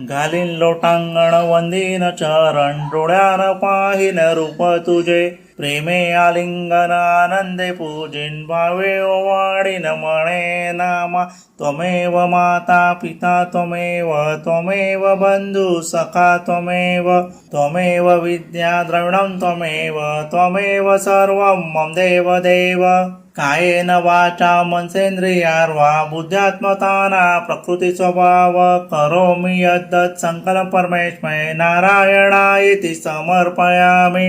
घालीन लोटांगण वंदीन चरण डोळ्यान पाहिन रूप तुझे. प्रेमे आलिंगन आनंदे पूजिन भावे वाढीन म्हणे नामा. त्वमेव माता पिता त्वमेव त्वमेव बंधू सखा त्वमेव त्वमेव विद्या द्रविणं त्वमेव त्वमेव सर्वं मम देव देव कायेन वाचा मनसेंद्रियार्वा बुद्ध्यात्मताना प्रकृती स्वभाव करोमि यद्दत् संकल्प नारायणा इति समर्पयामि।